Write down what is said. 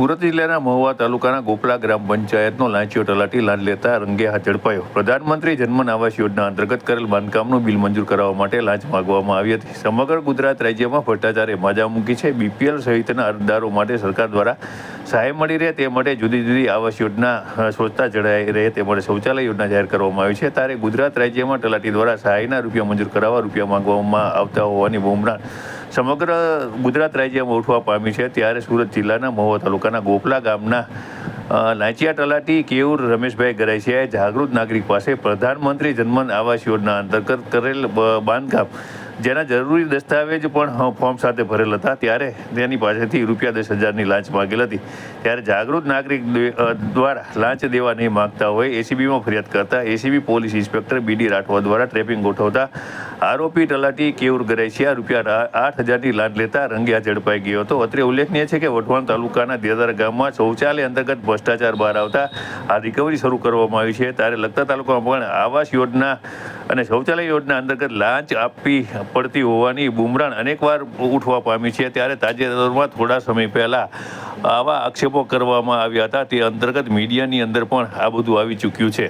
સુરત જિલ્લાના મહુવા તાલુકાના ગોપલા ગ્રામ પંચાયતનો લાંચીઓ તલાટી લાંચ લેતા રંગે હાથ ઝડપાયો પ્રધાનમંત્રી જન્મન આવાસ યોજના અંતર્ગત કરેલ બાંધકામનું બિલ મંજૂર કરાવવા માટે લાંચ માગવામાં આવી હતી. સમગ્ર ગુજરાત રાજ્યમાં ભ્રષ્ટાચારે માજા મૂકી છે. બીપીએલ સહિતના અરજદારો માટે સરકાર દ્વારા સહાય મળી રહે તે માટે જુદી જુદી આવાસ યોજના સ્વચ્છતા જળવાઈ રહે તે માટે શૌચાલય યોજના જાહેર કરવામાં આવી છે. ત્યારે ગુજરાત રાજ્યમાં તલાટી દ્વારા સહાયના રૂપિયા મંજૂર કરાવવા રૂપિયા માંગવામાં આવતા હોવાની બુમરાણ સમગ્ર ગુજરાત રાજ્યમાં ઉઠવા પામી છે. ત્યારે સુરત જિલ્લાના મહુવા તાલુકાના ગોપલા ગામના લાંચિયા તલાટી કેયુર રમેશભાઈ ગરાસિયાએ જાગૃત નાગરિક પાસે પ્રધાનમંત્રી જનમન આવાસ યોજના અંતર્ગત કરેલ બાંધકામ જેના જરૂરી દસ્તાવેજ પણ ફોર્મ સાથે ભરેલ હતા. ત્યારે તેની પાસેથી રૂપિયા દસ હજારની લાંચ માગેલ હતી. ત્યારે જાગૃત નાગરિક દ્વારા લાંચ દેવા નહીં માગતા હોય, એસીબીમાં ફરિયાદ કરતા ACB police inspector BD Rathwa દ્વારા ટ્રેપિંગ ગોઠવતા આરોપી તલાટી કેવુર ગરેશિયા રૂપિયા આઠ હજારની લાંચ લેતા રંગિયા ઝડપાઈ ગયો હતો. અત્રે ઉલ્લેખનીય છે કે વઢવાણ તાલુકાના દેદાર ગામમાં શૌચાલય અંતર્ગત ભ્રષ્ટાચાર બહાર આવતા આ રિકવરી શરૂ કરવામાં આવી છે. ત્યારે લખતા તાલુકામાં પણ આવાસ યોજના અને શૌચાલય યોજના અંતર્ગત લાંચ આપવી પડતી હોવાની બુમરાણ અનેકવાર ઉઠવા પામી છે. ત્યારે તાજેતરમાં થોડા સમય પહેલા આવા આક્ષેપો કરવામાં આવ્યા હતા. તે અંતર્ગત મીડિયાની અંદર પણ આ બધું આવી ચૂક્યું છે.